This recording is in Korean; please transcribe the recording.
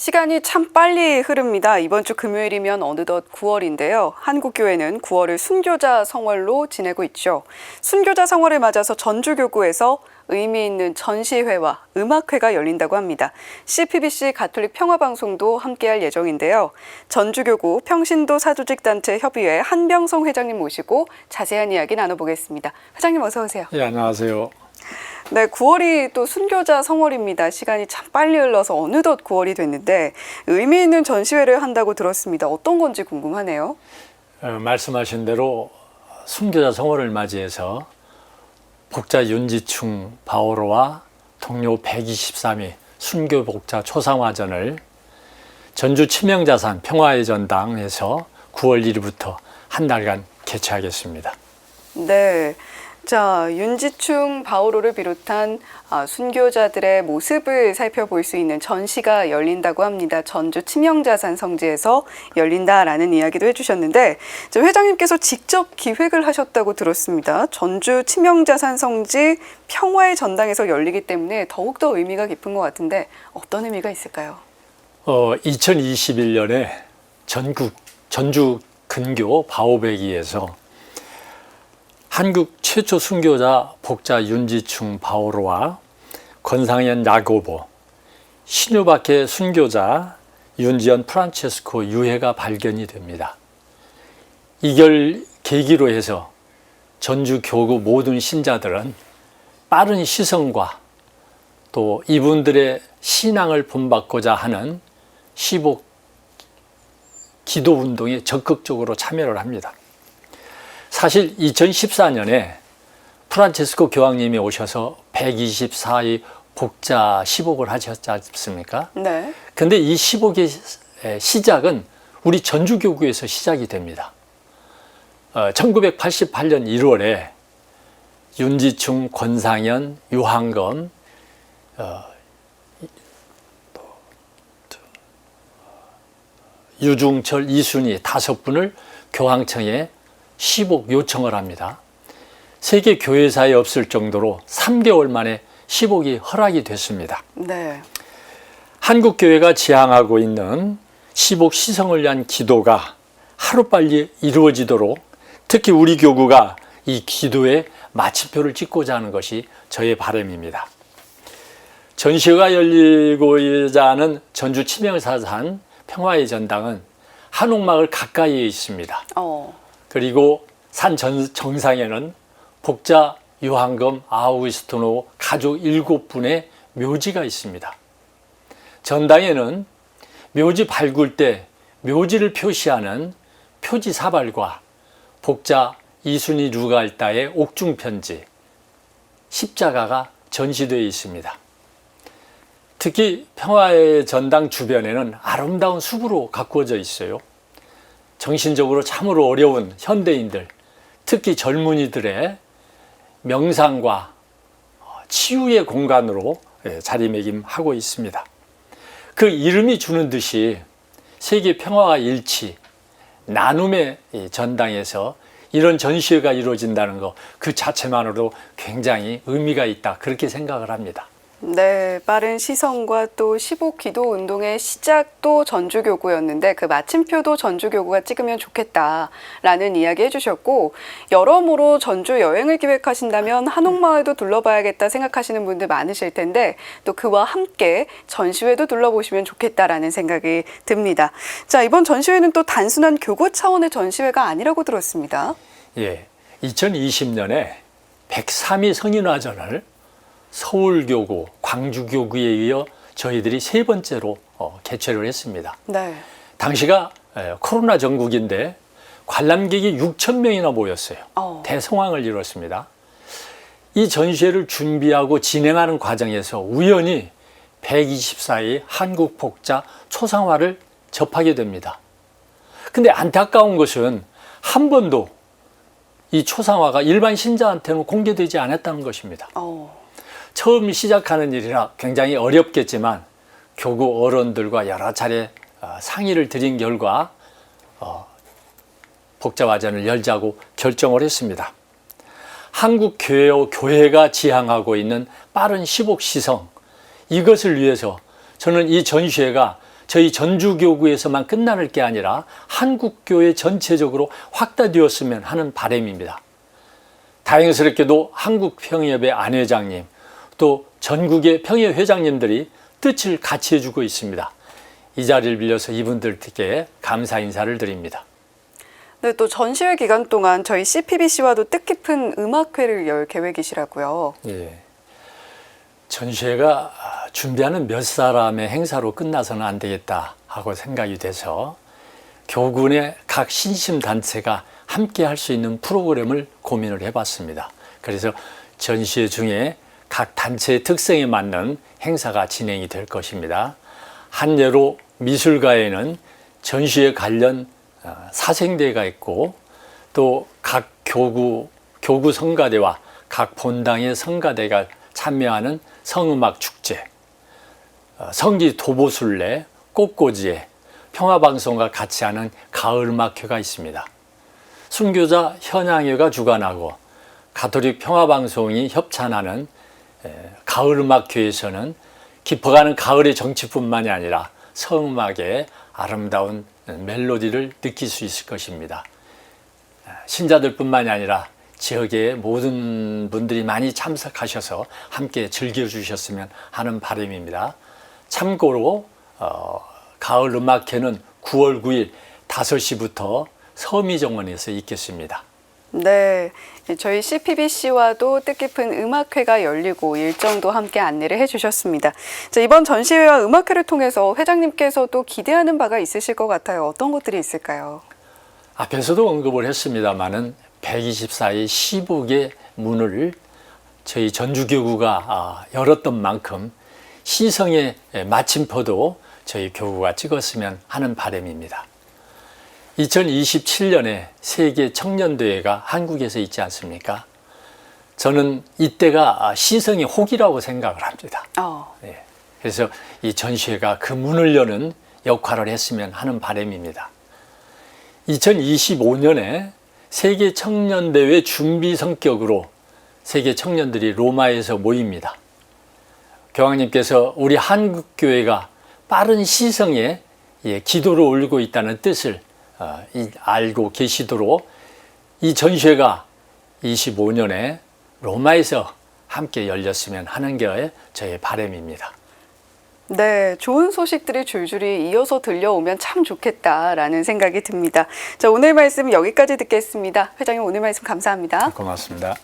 시간이 참 빨리 흐릅니다. 이번 주 금요일이면 어느덧 9월인데요. 한국교회는 9월을 순교자 성월로 지내고 있죠. 순교자 성월을 맞아서 전주교구에서 의미 있는 전시회와 음악회가 열린다고 합니다. CPBC 가톨릭 평화방송도 함께할 예정인데요. 전주교구 평신도 사조직단체 협의회 한병성 회장님 모시고 자세한 이야기 나눠보겠습니다. 회장님 어서 오세요. 예, 안녕하세요. 네, 9월이 또 순교자 성월입니다. 시간이 참 빨리 흘러서 어느덧 9월이 됐는데 의미 있는 전시회를 한다고 들었습니다. 어떤 건지 궁금하네요. 어, 말씀하신 대로 순교자 성월을 맞이해서 복자 윤지충 바오로와 동료 123위 순교 복자 초상화전을 전주 치명자산 평화의 전당에서 9월 1일부터 한 달간 개최하겠습니다. 네. 자, 윤지충 바오로를 비롯한 아, 순교자들의 모습을 살펴볼 수 있는 전시가 열린다고 합니다. 전주 치명자산 성지에서 열린다라는 이야기도 해주셨는데, 저 회장님께서 직접 기획을 하셨다고 들었습니다. 전주 치명자산 성지 평화의 전당에서 열리기 때문에 더욱더 의미가 깊은 것 같은데, 어떤 의미가 있을까요? 어, 2021년에 전국 전주 근교 바오베기에서 한국 최초 순교자 복자 윤지충 바오로와 권상현 야고보, 신유박해 순교자 윤지연 프란체스코 유해가 발견이 됩니다. 이걸 계기로 해서 전주 교구 모든 신자들은 빠른 시선과 또 이분들의 신앙을 본받고자 하는 시복 기도 운동에 적극적으로 참여를 합니다. 사실 2014년에 프란체스코 교황님이 오셔서 124의 복자 시복을 하셨지 않습니까? 네. 근데 이 시복의 시작은 우리 전주교구에서 시작이 됩니다. 어, 1988년 1월에 윤지충, 권상현, 유한검, 어, 유중철, 이순희 다섯 분을 교황청에 시복 요청을 합니다. 세계 교회사에 없을 정도로 3개월 만에 시복이 허락이 됐습니다. 네. 한국 교회가 지향하고 있는 시복 시성을 위한 기도가 하루빨리 이루어지도록 특히 우리 교구가 이 기도에 마침표를 찍고자 하는 것이 저의 바람입니다. 전시회가 열리고자 하는 전주 치명사산 평화의 전당은 한옥마을 가까이에 있습니다. 어. 그리고 산 전- 정상에는 복자 유한검 아우구스티노 가족 일곱 분의 묘지가 있습니다. 전당에는 묘지 발굴 때 묘지를 표시하는 표지 사발과 복자 이순희 루갈다의 옥중 편지, 십자가가 전시되어 있습니다. 특히 평화의 전당 주변에는 아름다운 숲으로 가꾸어져 있어요. 정신적으로 참으로 어려운 현대인들, 특히 젊은이들의 명상과 치유의 공간으로 예, 자리매김하고 있습니다. 그 이름이 주는 듯이 세계 평화와 일치, 나눔의 이 전당에서 이런 전시회가 이루어진다는 것 그 자체만으로도 굉장히 의미가 있다 그렇게 생각을 합니다. 네, 빠른 시선과 또 시복 기도 운동의 시작도 전주교구였는데 그 마침표도 전주교구가 찍으면 좋겠다라는 이야기 해주셨고 여러모로 전주 여행을 기획하신다면 한옥마을도 둘러봐야겠다 생각하시는 분들 많으실 텐데 또 그와 함께 전시회도 둘러보시면 좋겠다라는 생각이 듭니다. 자, 이번 전시회는 또 단순한 교구 차원의 전시회가 아니라고 들었습니다. 예, 2020년에 103위 성인화전을 서울교구, 광주교구에 이어 저희들이 세 번째로 어, 개최를 했습니다. 네. 당시가 에, 코로나 전국인데 관람객이 6천 명이나 모였어요. 어. 대성황을 이뤘습니다. 이 전시회를 준비하고 진행하는 과정에서 우연히 124의 한국 복자 초상화를 접하게 됩니다. 근데 안타까운 것은 한 번도 이 초상화가 일반 신자한테는 공개되지 않았다는 것입니다. 어. 처음 시작하는 일이라 굉장히 어렵겠지만 교구 어른들과 여러 차례 어, 상의를 드린 결과 어, 복자화전을 열자고 결정을 했습니다. 한국 교회 교회 가 지향하고 있는 빠른 시복 시성 이것을 위해서 저는 이 전시회가 저희 전주교구에서만 끝나는 게 아니라 한국교회 전체적으로 확대되었으면 하는 바람입니다. 다행스럽게도 한국평협의 안 회장님 또 전국의 평협 회장님들이 뜻을 같이 해주고 있습니다. 이 자리를 빌려서 이분들께 감사 인사를 드립니다. 네, 또 전시회 기간 동안 저희 CPBC와도 뜻깊은 음악회를 열 계획이시라고요. 예. 전시회가 준비하는 몇 사람의 행사로 끝나서는 안 되겠다 하고 생각이 돼서 교군의 각 신심단체가 함께 할 수 있는 프로그램을 고민을 해봤습니다. 그래서 전시회 중에 각 단체의 특성에 맞는 행사가 진행이 될 것입니다. 한 예로 미술가에는 전시회 관련 어, 사생대가 있고 또 각 교구 교구 성가대와 각 본당의 성가대가 참여하는 성음악 축제, 어, 성지 도보순례, 꽃꽂이에 평화방송과 같이 하는 가을음악회가 있습니다. 순교자 현양회가 주관하고 가톨릭 평화방송이 협찬하는 에, 가을 음악회에서는 깊어가는 가을의 정치뿐만이 아니라 성음악의 아름다운 멜로디를 느낄 수 있을 것입니다. 신자들뿐만이 아니라 지역의 모든 분들이 많이 참석하셔서 함께 즐겨주셨으면 하는 바람입니다. 참고로 어, 가을 음악회는 9월 9일 5시부터 서미정원에서 있겠습니다. 네, 저희 CPBC와도 뜻깊은 음악회가 열리고 일정도 함께 안내를 해주셨습니다. 자, 이번 전시회와 음악회를 통해서 회장님께서도 기대하는 바가 있으실 것 같아요. 어떤 것들이 있을까요? 앞에서도 언급을 했습니다마는 124의 시복의 문을 저희 전주교구가 아, 열었던 만큼 시성의 마침표도 저희 교구가 찍었으면 하는 바람입니다. 2027년에 세계 청년대회가 한국에서 있지 않습니까? 저는 이때가 아, 시성의 호기라고 생각을 합니다. 어, 네. 그래서 이 전시회가 그 문을 여는 역할을 했으면 하는 바람입니다. 2025년에 세계 청년대회 준비 성격으로 세계 청년들이 로마에서 모입니다. 교황님께서 우리 한국교회가 빠른 시성에 예, 기도를 올리고 있다는 뜻을 알고 계시도록 이 전시회가 25년에 로마에서 함께 열렸으면 하는 게 저의 바람입니다. 네, 좋은 소식들이 줄줄이 이어서 들려오면 참 좋겠다라는 생각이 듭니다. 자, 오늘 말씀 여기까지 듣겠습니다. 회장님 오늘 말씀 감사합니다. 고맙습니다.